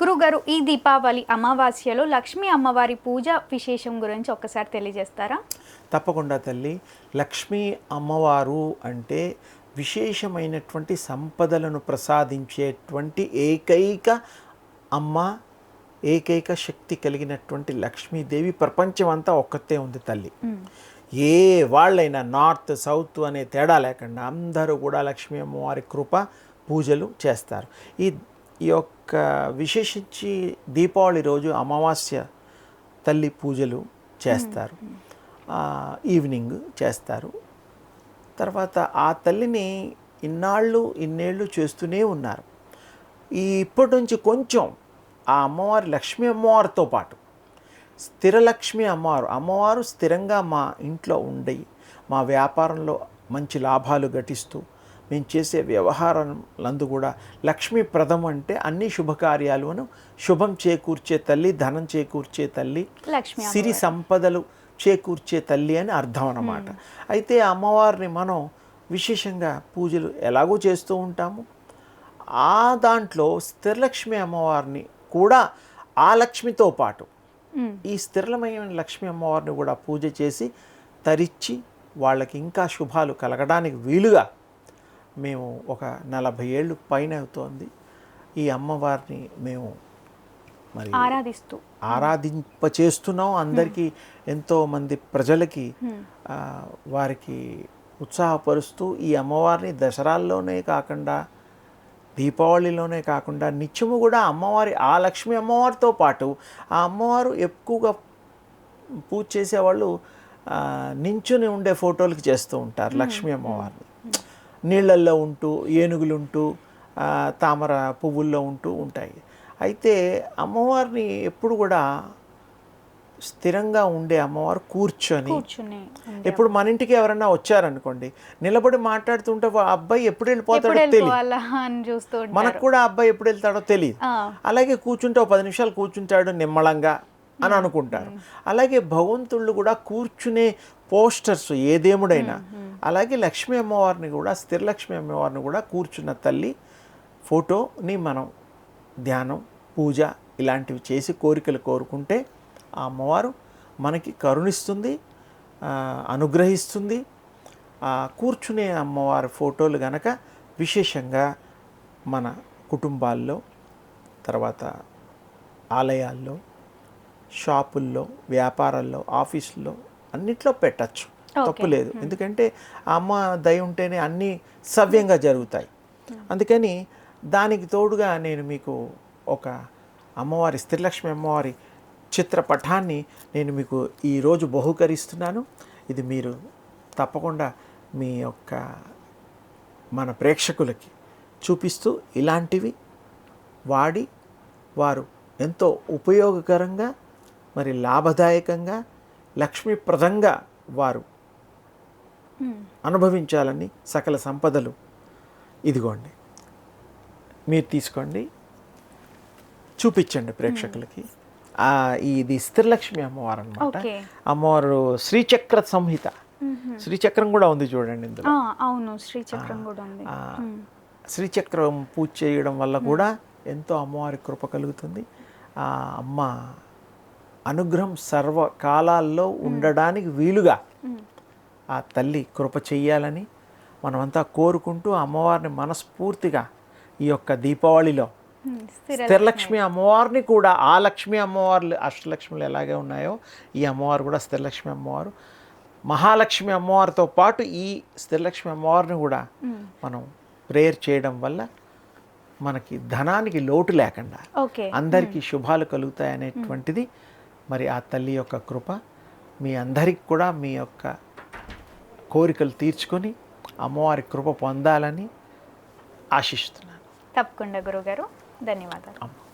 గురుగారు ఈ దీపావళి అమావాస్యలో లక్ష్మీ అమ్మవారి పూజ విశేషం గురించి ఒక్కసారి తెలియజేస్తారా? తప్పకుండా తల్లి. లక్ష్మీ అమ్మవారు అంటే విశేషమైనటువంటి సంపదలను ప్రసాదించేటువంటి ఏకైక అమ్మ ఏకైక శక్తి కలిగినటువంటి లక్ష్మీదేవి ప్రపంచం అంతా ఒక్కతే ఉంది తల్లి. ఏ వాళ్ళైనా నార్త్ సౌత్ అనే తేడా లేకుండా అందరూ కూడా లక్ష్మీ అమ్మవారి కృప పూజలు చేస్తారు. ఈ ఈ యొక్క విశేషించి దీపావళి రోజు అమావాస్య తల్లి పూజలు చేస్తారు. ఈవినింగ్ చేస్తారు. తర్వాత ఆ తల్లిని ఇన్నాళ్ళు ఇన్నేళ్ళు చేస్తూనే ఉన్నారు. ఈ ఇప్పటి నుంచి కొంచెం ఆ అమ్మవారి లక్ష్మీ అమ్మవారితో పాటు స్థిర లక్ష్మి అమ్మవారు అమ్మవారు స్థిరంగా మా ఇంట్లో ఉండి మా వ్యాపారంలో మంచి లాభాలు గటిస్తూ మేము చేసే వ్యవహారాలందు కూడా లక్ష్మీప్రదం అంటే అన్ని శుభకార్యాలను శుభం చేకూర్చే తల్లి ధనం చేకూర్చే తల్లి సిరి సంపదలు చేకూర్చే తల్లి అని అర్థం అన్నమాట. అయితే అమ్మవారిని మనం విశేషంగా పూజలు ఎలాగో చేస్తూ ఉంటాము. ఆ దాంట్లో స్థిరలక్ష్మి అమ్మవారిని కూడా ఆ లక్ష్మితో పాటు. ఈ స్థిరమైన లక్ష్మీ అమ్మవారిని కూడా పూజ చేసి తరిచి వాళ్ళకి ఇంకా శుభాలు కలగడానికి వీలుగా మేము ఒక నలభై ఏళ్ళు పైన అవుతోంది. ఈ అమ్మవారిని మేము మరి ఆరాధిస్తూ. ఆరాధింప చేస్తున్నాం అందరికీ ఎంతో మంది ప్రజలకి వారికి ఉత్సాహపరుస్తూ ఈ అమ్మవారిని దసరాల్లోనే కాకుండా దీపావళిలోనే కాకుండా నిత్యము కూడా అమ్మవారి ఆ లక్ష్మీ అమ్మవారితో పాటు ఆ అమ్మవారు ఎక్కువగా పూజ చేసేవాళ్ళు నించుని ఉండే ఫోటోలకి చేస్తూ ఉంటారు లక్ష్మీ అమ్మవారిని. నీళ్ళల్లో ఉంటూ ఏనుగులు ఉంటూ తామర పువ్వుల్లో ఉంటూ ఉంటాయి. అయితే అమ్మవారిని ఎప్పుడు కూడా స్థిరంగా ఉండే అమ్మవారు కూర్చొని ఇప్పుడు మన ఇంటికి ఎవరైనా వచ్చారనుకోండి నిలబడి మాట్లాడుతుంటే అబ్బాయి ఎప్పుడు వెళ్ళిపోతాడో తెలియదు మనకు కూడా అబ్బాయి ఎప్పుడు వెళ్తాడో తెలియదు అలాగే కూర్చుంటే ఒక పది నిమిషాలు కూర్చుంటాడు నిమ్మళంగా అని అనుకుంటారు. అలాగే భగవంతుళ్ళు కూడా కూర్చునే పోస్టర్స్ ఏ దేవుడైనా అలాగే లక్ష్మీ అమ్మవారిని కూడా స్థిరలక్ష్మి అమ్మవారిని కూడా కూర్చున్న తల్లి ఫోటోని మనం ధ్యానం పూజ ఇలాంటివి చేసి కోరికలు కోరుకుంటే ఆ అమ్మవారు మనకి కరుణిస్తుంది అనుగ్రహిస్తుంది. కూర్చునే అమ్మవారి ఫోటోలు గనక విశేషంగా మన కుటుంబాల్లో తర్వాత ఆలయాల్లో షాపుల్లో వ్యాపారాల్లో ఆఫీసుల్లో అన్నిట్లో పెట్టచ్చు. తప్పు లేదు. ఎందుకంటే ఆ అమ్మ దయ ఉంటేనే అన్నీ సవ్యంగా జరుగుతాయి. అందుకని దానికి తోడుగా నేను మీకు ఒక అమ్మవారి స్థిరలక్ష్మి అమ్మవారి చిత్రపటాన్ని నేను మీకు ఈరోజు బహుకరిస్తున్నాను. ఇది మీరు తప్పకుండా మీ యొక్క మన ప్రేక్షకులకి చూపిస్తూ ఇలాంటివి వాడి వారు ఎంతో ఉపయోగకరంగా మరి లాభదాయకంగా లక్ష్మీప్రదంగా వారు. అనుభవించాలని సకల సంపదలు. ఇదిగోండి. మీరు తీసుకోండి. చూపించండి ప్రేక్షకులకి. ఇది స్థిరలక్ష్మి అమ్మవారు అనమాట అమ్మవారు శ్రీచక్ర సంహిత. శ్రీచక్రం కూడా ఉంది చూడండి ఇందులో. అవును. శ్రీచక్రం కూడా ఉంది. శ్రీచక్రం పూజ చేయడం వల్ల కూడా ఎంతో అమ్మవారి కృప కలుగుతుంది. ఆ అమ్మ అనుగ్రహం సర్వకాలాల్లో ఉండడానికి వీలుగా. ఆ తల్లి కృప చెయ్యాలని మనమంతా కోరుకుంటూ అమ్మవారిని మనస్ఫూర్తిగా ఈ యొక్క దీపావళిలో స్థిరలక్ష్మి అమ్మవారిని కూడా ఆ లక్ష్మి అమ్మవార్లు అష్టలక్ష్ములు ఎలాగే ఉన్నాయో ఈ అమ్మవారు కూడా స్థిరలక్ష్మి అమ్మవారు. మహాలక్ష్మి అమ్మవారితో పాటు ఈ స్థిరలక్ష్మి అమ్మవారిని కూడా. మనం ప్రేయర్ చేయడం వల్ల మనకి ధనానికి లోటు లేకుండా ఓకే. అందరికీ శుభాలు కలుగుతాయి అనేటువంటిది మరి ఆ తల్లి యొక్క కృప. మీ అందరికి కూడా మీ యొక్క కోరికలు తీర్చుకొని అమ్మవారి కృప పొందాలని ఆశిస్తున్నాను. తప్పకుండా గురుగారు ధన్యవాదాలు. అమ్మ.